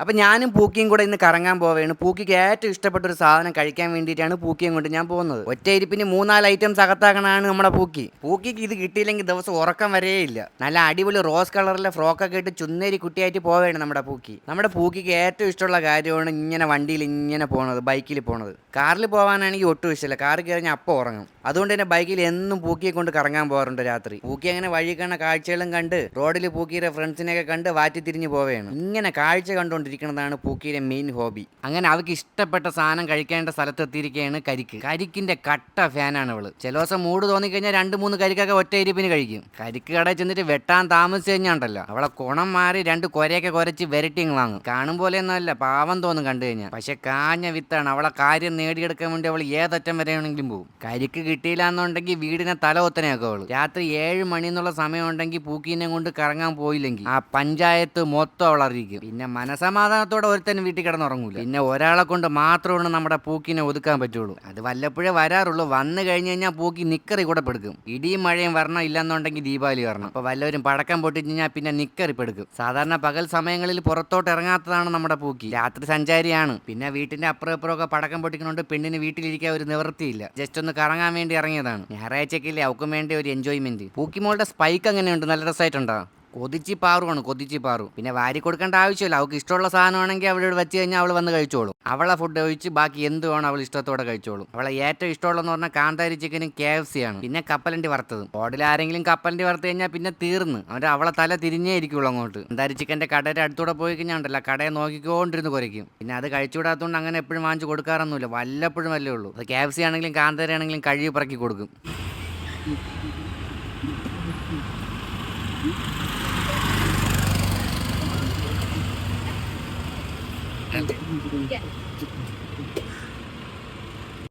അപ്പം ഞാനും പൂക്കിയും കൂടെ ഇന്ന് കറങ്ങാൻ പോവുകയാണ് പൂക്കിക്ക് ഏറ്റവും ഇഷ്ടപ്പെട്ട ഒരു സാധനം കഴിക്കാൻ വേണ്ടിയിട്ടാണ് പൂക്കിയും കൊണ്ട് ഞാൻ പോകുന്നത്. ഒറ്റ ഇരിപ്പിന് മൂന്നാൽ ഐറ്റംസ് അകത്താക്കണാണ് നമ്മുടെ പൂക്കി. പൂക്കിക്ക് ഇത് കിട്ടിയില്ലെങ്കിൽ ദിവസം ഉറക്കം ഇല്ല നല്ല അടിപൊളി റോസ് കളറിലെ ഫ്രോക്കൊക്കെ ഇട്ട് ചുന്നേരി കുട്ടിയായിട്ട് പോവുകയാണ് നമ്മുടെ പൂക്കി. നമ്മുടെ പൂക്കിക്ക് ഏറ്റവും ഇഷ്ടമുള്ള കാര്യമാണ് ഇങ്ങനെ വണ്ടിയിൽ ഇങ്ങനെ പോണത് ബൈക്കിൽ പോണത്. കാറിൽ പോകാനാണെങ്കിൽ ഒട്ടും ഇഷ്ടമില്ല. കാറിൽ കയറി ഞാൻ അപ്പോൾ ഉറങ്ങും. അതുകൊണ്ട് തന്നെ ബൈക്കിൽ എന്നും പൂക്കിയെ കൊണ്ട് കറങ്ങാൻ പോകാറുണ്ട് രാത്രി. പൂക്കി അങ്ങനെ വഴി കാണുന്ന കാഴ്ചകളും കണ്ട് റോഡിൽ പൂക്കിയുടെ ഫ്രണ്ട്സിനെയൊക്കെ കണ്ട് വാറ്റി തിരിഞ്ഞ് പോവുകയാണ് ഇങ്ങനെ കാഴ്ച കണ്ടുകൊണ്ടിരിക്കുന്നതാണ് പൂക്കിയുടെ മെയിൻ ഹോബി അങ്ങനെ അവർക്ക് ഇഷ്ടപ്പെട്ട സാധനം കഴിക്കേണ്ട സ്ഥലത്ത് എത്തിയിരിക്കുകയാണ് കരിക്ക്. കരിക്കിന്റെ കട്ട ഫാനാണ് അവൾ ചില ദിവസം മൂട് തോന്നിക്കഴിഞ്ഞാൽ രണ്ട് മൂന്ന് കരിക്കൊക്കെ ഒറ്റ ഇരിപ്പിന് കഴിക്കും. കരിക്ക് കടയിൽ ചെന്നിട്ട് വെട്ടാൻ താമസിച്ച് കഴിഞ്ഞാണ്ടല്ലോ അവളെ കുണം മാറി രണ്ട് കൊരയൊക്കെ കുരച്ച് വെരട്ടി വാങ്ങും. കാണും പോലെയൊന്നുമല്ല പാവം തോന്നും കണ്ടു കഴിഞ്ഞാൽ പക്ഷെ കാഞ്ഞ വിത്താണ് അവളെ കാര്യം നേടിയെടുക്കാൻ വേണ്ടി അവൾ ഏതറ്റം വരെയാണെങ്കിലും പോകും കരിക്ക് കിട്ടിയില്ല എന്നുണ്ടെങ്കിൽ വീടിനെ തല ഒത്തനെയൊക്കെ അവൾ. രാത്രി ഏഴ് മണി എന്നുള്ള സമയം ഉണ്ടെങ്കിൽ പൂക്കീനെ കൊണ്ട് കറങ്ങാൻ പോയില്ലെങ്കിൽ ആ പഞ്ചായത്ത് മൊത്തം അവൾ അറിയിക്കും. പിന്നെ മനസമാധാനത്തോടെ ഒരുത്തൻ വീട്ടിൽ കിടന്നുറങ്ങൂല. പിന്നെ ഒരാളെ കൊണ്ട് മാത്രമാണ് നമ്മുടെ പൂക്കിനെ ഒതുക്കാൻ പറ്റുള്ളൂ. അത് വല്ലപ്പോഴേ വരാറുള്ളൂ. വന്നു കഴിഞ്ഞു കഴിഞ്ഞാൽ പൂക്കി നിക്കറി കൂടെ പെടുക്കും. ഇടിയും മഴയും വരണം ഇല്ലെന്നുണ്ടെങ്കിൽ ദീപാവലി വരണം. അപ്പൊ വല്ലവരും പടക്കം പൊട്ടി കഴിഞ്ഞാൽ പിന്നെ നിക്കറി പെടുക്കും. സാധാരണ പകൽ സമയങ്ങളിൽ പുറത്തോട്ട് ഇറങ്ങാത്തതാണ് നമ്മുടെ പൂക്കി. രാത്രി സഞ്ചാരിയാണ്. പിന്നെ വീട്ടിന്റെ അപ്പുറം ഇപ്പുറം ഒക്കെ പടക്കം പൊട്ടിക്കുന്നതുകൊണ്ട് പെണ്ണിന് വീട്ടിലിരിക്കാൻ ഒരു നിവൃത്തിയില്ല. ജസ്റ്റ് ഒന്ന് കറങ്ങാൻ വേണ്ടി ഇറങ്ങിയതാണ്. ഞായറാഴ്ചക്കില്ലേ അവക്കും വേണ്ടി ഒരു എൻജോയ്മെന്റ് പൂക്കിമോളുടെ സ്പൈക്ക് എങ്ങനെയുണ്ട്? നല്ല രസമായിട്ടുണ്ടോ? കൊതിച്ചി പാറുവാണ് കൊതിച്ചി പാറു പിന്നെ വാരി കൊടുക്കേണ്ട ആവശ്യമില്ല. അവൾക്ക് ഇഷ്ടമുള്ള സാധനമാണെങ്കിൽ അവളോട് വെച്ച് കഴിഞ്ഞാൽ അവൾ വന്ന് കഴിച്ചോളും. അവളെ ഫുഡ് ഒഴിച്ച് ബാക്കി എന്ത് വേണം അവൾ ഇഷ്ടത്തോടെ കഴിച്ചോളും. അവളെ ഏറ്റവും ഇഷ്ടമുള്ളതെന്ന് പറഞ്ഞാൽ കാന്താരി ചിക്കനും കെ എഫ് സി ആണ്. പിന്നെ കപ്പലണ്ടി വറുത്തത്. ബോർഡിൽ ആരെങ്കിലും കപ്പലണ്ടി വറുത്ത് കഴിഞ്ഞാൽ പിന്നെ തീർന്ന്. അവന്റെ അവളെ തല തിരിഞ്ഞേ ഇരിക്കുള്ളൂ അങ്ങോട്ട്. കാന്താരി ചിക്കന്റെ കടയുടെ അടുത്തൂടെ പോയി കഴിഞ്ഞാൽ ഉണ്ടല്ലോ കടയെ നോക്കിക്കൊണ്ടിരുന്ന് കുറയ്ക്കും. പിന്നെ അത് കഴിച്ചുവിടാത്തതുകൊണ്ട് അങ്ങനെ എപ്പോഴും വാങ്ങിച്ച് കൊടുക്കാറൊന്നുമില്ല. വല്ലപ്പോഴും വല്ലേ ഉള്ളൂ. അത് കെ എഫ് സി ആണെങ്കിലും കാന്താരി ആണെങ്കിലും കഴുകി പറക്കി കൊടുക്കും.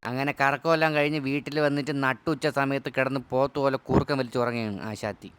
അങ്ങനെ കറക്കമെല്ലാം കഴിഞ്ഞ് വീട്ടിൽ വന്നിട്ട് നട്ടുച്ച സമയത്ത് കിടന്ന് പോത്ത് പോലെ കൂർക്കം വലിച്ചുറങ്ങുകയാണ് ആ ആശാത്തി.